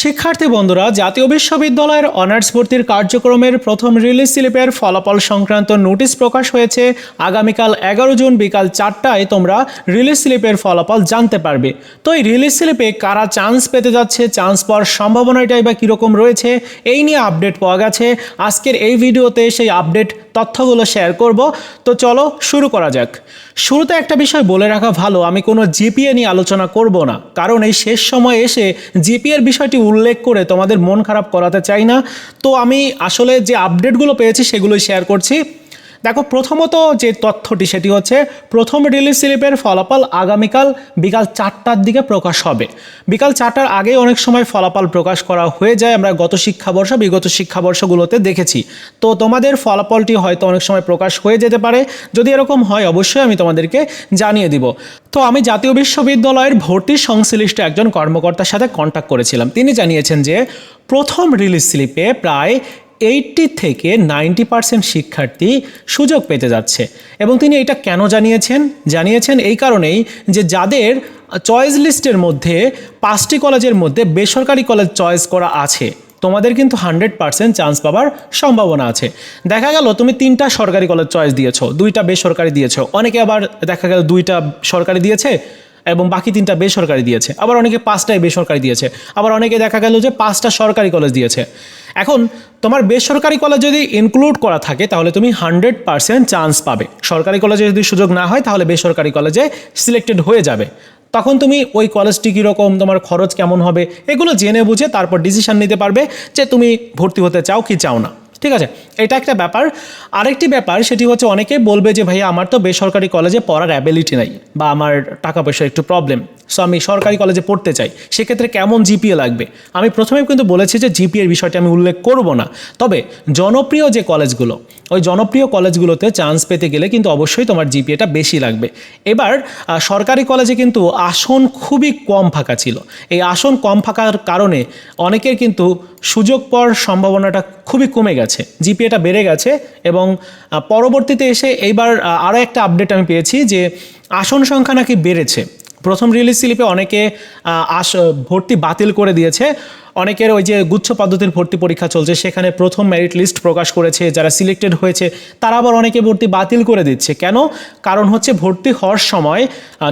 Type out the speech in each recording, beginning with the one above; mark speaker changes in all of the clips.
Speaker 1: শিক্ষার্থী বন্ধুরা, জাতীয় বিশ্ববিদ্যালয়ের অনার্স ভর্তির কার্যক্রমের প্রথম রিলিজ স্লিপের ফলাফল সংক্রান্ত নোটিশ প্রকাশ হয়েছে। আগামীকাল এগারো জুন বিকাল চারটায় তোমরা রিলিজ স্লিপের ফলাফল জানতে পারবে। তো এই রিলিজ স্লিপে কারা চান্স পেতে যাচ্ছে চান্স পাওয়ার সম্ভাবনাটাই বা কীরকম রয়েছে, এই নিয়ে আপডেট পাওয়া গেছে। আজকের এই ভিডিওতে সেই আপডেট তথ্যগুলো শেয়ার করব। তো চলো শুরু করা যাক। শুরুতে একটা বিষয় বলে রাখা ভালো, আমি কোনো জিপিএ নিয়ে আলোচনা করব না। কারণ এই শেষ সময় এসে জিপিএর বিষয়টি উল্লেখ করে তোমাদের মন খারাপ করাতে চাই না। তো আমি আসলে যে আপডেটগুলো পেয়েছি সেগুলোই শেয়ার করছি। দেখো, প্রথমত যে তথ্যটি, সেটি হচ্ছে প্রথম রিলিজ স্লিপের ফলাফল আগামীকাল বিকাল চারটার দিকে প্রকাশ হবে। বিকাল চারটার আগে অনেক সময় ফলাফল প্রকাশ করা হয়ে যায়। আমরা গত শিক্ষাবর্ষ, বিগত শিক্ষাবর্ষগুলোতে দেখেছি। তো তোমাদের ফলাফলটি হয়তো অনেক সময় প্রকাশ হয়ে যেতে পারে। যদি এরকম হয়, অবশ্যই আমি তোমাদেরকে জানিয়ে দিব। তো আমি জাতীয় বিশ্ববিদ্যালয়ের ভর্তি সংশ্লিষ্ট একজন কর্মকর্তার সাথে কন্ট্যাক্ট করেছিলাম। তিনি জানিয়েছেন যে, প্রথম রিলিজ স্লিপে প্রায় এইটটি থেকে নাইনটি পার্সেন্ট শিক্ষার্থী সুযোগ পেতে যাচ্ছে। এবং তিনি এটা কেন জানিয়েছেন? জানিয়েছেন এই কারণেই যে যাদের চয়েস লিস্টের মধ্যে পাঁচটি কলেজের মধ্যে বেসরকারি কলেজ চয়েস করা আছে, তোমাদের কিন্তু হান্ড্রেড পার্সেন্ট চান্স পাওয়ার সম্ভাবনা আছে। দেখা গেল তুমি তিনটা সরকারি কলেজ চয়েস দিয়েছ, দুইটা বেসরকারি দিয়েছ, অনেকে আবার দেখা গেল দুইটা সরকারি দিয়েছে এবং বাকি তিনটা বেসরকারি দিয়েছে। আবার অনেকে পাঁচটাই বেসরকারি দিয়েছে। আবার অনেকে দেখা গেল যে পাঁচটা সরকারি কলেজ দিয়েছে। এখন তোমার বেসরকারি কলেজ যদি ইনক্লুড করা থাকে, তাহলে তুমি হান্ড্রেড পার্সেন্ট চান্স পাবে। সরকারি কলেজে যদি সুযোগ না হয়, তাহলে বেসরকারি কলেজে সিলেক্টেড হয়ে যাবে। তখন তুমি ওই কলেজটি কীরকম, তোমার খরচ কেমন হবে, এগুলো জেনে বুঝে তারপর ডিসিশান নিতে পারবে যে তুমি ভর্তি হতে চাও কি চাও না। ঠিক আছে? এটা একটা ব্যাপার। আরেকটি ব্যাপার, সেটি হচ্ছে অনেকে বলবে যে, ভাইয়া, আমার তো বেসরকারি কলেজে পড়ার অ্যাবিলিটি নাই বা আমার টাকা পয়সার একটু প্রবলেম সো আমি সরকারি কলেজে পড়তে চাই। সেক্ষেত্রে কেমন জিপিএ লাগবে? আমি প্রথমে কিন্তু বলেছি যে জিপিএর বিষয়টি আমি উল্লেখ করব না। তবে জনপ্রিয় যে কলেজগুলো, ওই জনপ্রিয় কলেজগুলোতে চান্স পেতে গেলে কিন্তু অবশ্যই তোমার জিপিএটা বেশি লাগবে। এবার সরকারি কলেজে কিন্তু আসন খুবই কম ফাঁকা ছিল। এই আসন কম ফাঁকার কারণে অনেকের কিন্তু সুযোগ পাওয়ার সম্ভাবনাটা খুবই কমে গেছে। জিপিএটা বেড়ে গেছে এবং পরবর্তীতে এসে এইবার আরও একটা আপডেট আমি পেয়েছি যে আসন সংখ্যা নাকি বেড়েছে। প্রথম রিলিজ স্লিপে অনেকে আস, ভর্তি বাতিল করে দিয়েছে। অনেকের ওই যে গুচ্ছ পদ্ধতির ভর্তি পরীক্ষা চলছে, সেখানে প্রথম মেরিট লিস্ট প্রকাশ করেছে, যারা সিলেক্টেড হয়েছে, তারা আবার অনেকে ভর্তি বাতিল করে দিচ্ছে। কেন? কারণ হচ্ছে ভর্তি হওয়ার সময়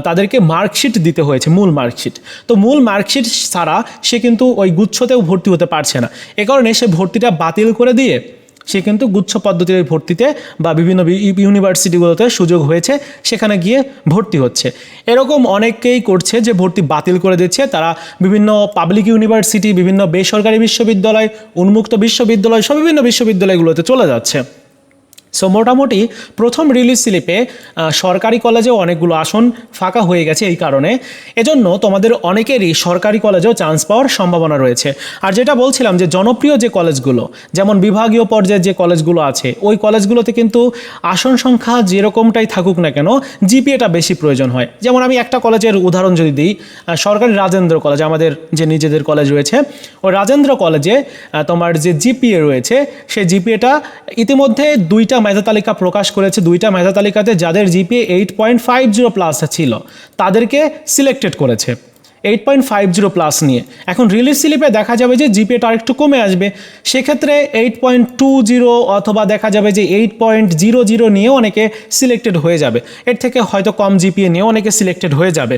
Speaker 1: তাদেরকে মার্কশিট দিতে হয়েছে, মূল মার্কশিট তো মূল মার্কশিট ছাড়া সে কিন্তু ওই গুচ্ছতেও ভর্তি হতে পারছে না। এ কারণে সে ভর্তিটা বাতিল করে দিয়ে সে কিন্তু গুচ্ছ পদ্ধতির ভর্তিতে বা বিভিন্ন ইউনিভার্সিটিগুলোতে সুযোগ হয়েছে, সেখানে গিয়ে ভর্তি হচ্ছে। এরকম অনেকেই করছে যে ভর্তি বাতিল করে দিচ্ছে। তারা বিভিন্ন পাবলিক ইউনিভার্সিটি বিভিন্ন বেসরকারি বিশ্ববিদ্যালয়, উন্মুক্ত বিশ্ববিদ্যালয়, সব বিভিন্ন বিশ্ববিদ্যালয়গুলোতে চলে যাচ্ছে। সো মোটামুটি প্রথম রিলিজ স্লিপে সরকারি কলেজেও অনেকগুলো আসন ফাঁকা হয়ে গেছে এই কারণে। এজন্য তোমাদের অনেকেরই সরকারি কলেজেও চান্স পাওয়ার সম্ভাবনা রয়েছে। আর যেটা বলছিলাম যে, জনপ্রিয় যে কলেজগুলো যেমন বিভাগীয় পর্যায়ে যে কলেজগুলো আছে, ওই কলেজগুলোতে কিন্তু আসন সংখ্যা যেরকমটাই থাকুক না কেন জিপিএটা বেশি প্রয়োজন হয়। যেমন আমি একটা কলেজের উদাহরণ যদি দিই সরকারি রাজেন্দ্র কলেজ আমাদের যে নিজেদের কলেজ রয়েছে, ওই রাজেন্দ্র কলেজে তোমার যে জিপিএ রয়েছে সেই জিপিএটা ইতিমধ্যে দুইটা মেধা তালিকা প্রকাশ করেছে দুইটা মেধা তালিকাতে যাদের GPA eight point five zero plus ছিল, তাদেরকে সিলেক্টেড করেছে eight point five zero plus নিয়ে। এখন রিলিজ স্লিপে দেখা যাবে যে জিপিএটা আরেকটু কমে আসবে, সেক্ষেত্রে এইট পয়েন্ট টু জিরো অথবা দেখা যাবে যে এইট পয়েন্ট জিরো জিরো নিয়েও অনেকে সিলেক্টেড হয়ে যাবে। এর থেকে হয়তো কম জিপিএ নিয়েও অনেকে সিলেক্টেড হয়ে যাবে।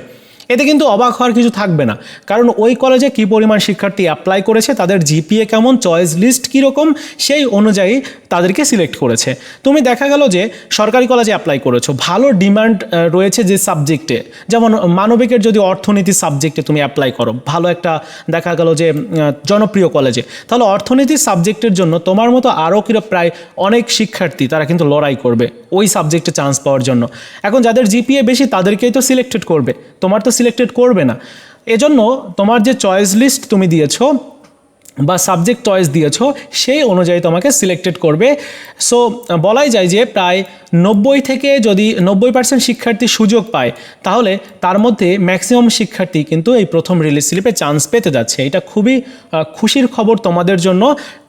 Speaker 1: এতে কিন্তু অবাক হওয়ার কিছু থাকবে না। কারণ ওই কলেজে কী পরিমাণ শিক্ষার্থী অ্যাপ্লাই করেছে, তাদের জিপিএ কেমন চয়েস লিস্ট কীরকম, সেই অনুযায়ী তাদেরকে সিলেক্ট করেছে। তুমি দেখা গেল যে সরকারি কলেজে অ্যাপ্লাই করেছ, ভালো ডিমান্ড রয়েছে যে সাবজেক্টে যেমন মানবিকের যদি অর্থনীতি সাবজেক্টে তুমি অ্যাপ্লাই করো, ভালো একটা দেখা গেল যে জনপ্রিয় কলেজে তাহলে অর্থনীতি সাবজেক্টের জন্য তোমার মতো আরও কিরো, প্রায় অনেক শিক্ষার্থী তারা কিন্তু লড়াই করবে, ওই সাবজেক্টে চান্স পাওয়ার জন্য। এখন যাদের জিপিএ বেশি, তাদেরকেই তো সিলেক্টেড করবে। তোমার তো সিলেক্টেড করবে না। এজন্য তোমার যে চয়েস লিস্ট তুমি দিয়েছ বা সাবজেক্ট চয়েস দিয়েছ, সেই অনুযায়ী তোমাকে সিলেক্টেড করবে। সো বলাই যায় যে প্রায় নব্বই থেকে যদি নব্বই পার্সেন্ট শিক্ষার্থী সুযোগ পায়, তাহলে তার মধ্যে ম্যাক্সিমাম শিক্ষার্থী কিন্তু এই প্রথম রিলিজ স্লিপে চান্স পেতে যাচ্ছে। এটা খুবই খুশির খবর তোমাদের জন্য।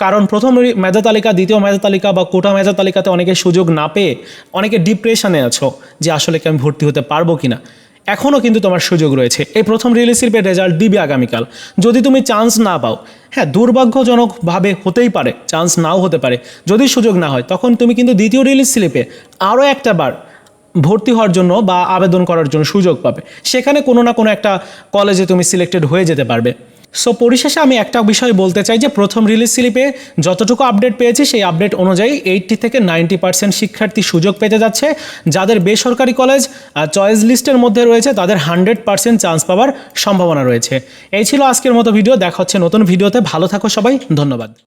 Speaker 1: কারণ প্রথম মেধা তালিকা, দ্বিতীয় মেধা তালিকা বা কোটা মেধা তালিকাতে অনেকে সুযোগ না পেয়ে অনেকে ডিপ্রেশনে আছো যে আসলে কি আমি ভর্তি হতে পারব কিনা। এখনও কিন্তু তোমার সুযোগ রয়েছে। এই প্রথম রিলি শিল্পের রেজাল্ট দিবে আগামীকাল। যদি তুমি চান্স না পাও হ্যাঁ দুর্ভাগ্যজনকভাবে হতেই পারে চান্স নাও হতে পারে। যদি সুযোগ না হয়, তখন তুমি কিন্তু দ্বিতীয় রিলিজ স্লিপে আরও একটা বার ভর্তি হওয়ার জন্য বা আবেদন করার জন্য সুযোগ পাবে। সেখানে কোনো না কোনো একটা কলেজে তুমি সিলেক্টেড হয়ে যেতে পারবে। সো পরিশেষে আমি একটা বিষয় বলতে চাই যে প্রথম রিলিজ স্লিপে যতটুকু আপডেট পেয়েছি, সেই আপডেট অনুযায়ী এইটটি থেকে নাইনটি পার্সেন্ট শিক্ষার্থী সুযোগ পেতে যাচ্ছে। যাদের বেসরকারি কলেজ চয়েস লিস্টের মধ্যে রয়েছে, তাদের হান্ড্রেড পার্সেন্ট চান্স পাওয়ার সম্ভাবনা রয়েছে। এই ছিল আজকের মতো ভিডিও দেখা হচ্ছে নতুন ভিডিওতে ভালো থাকো সবাই। ধন্যবাদ।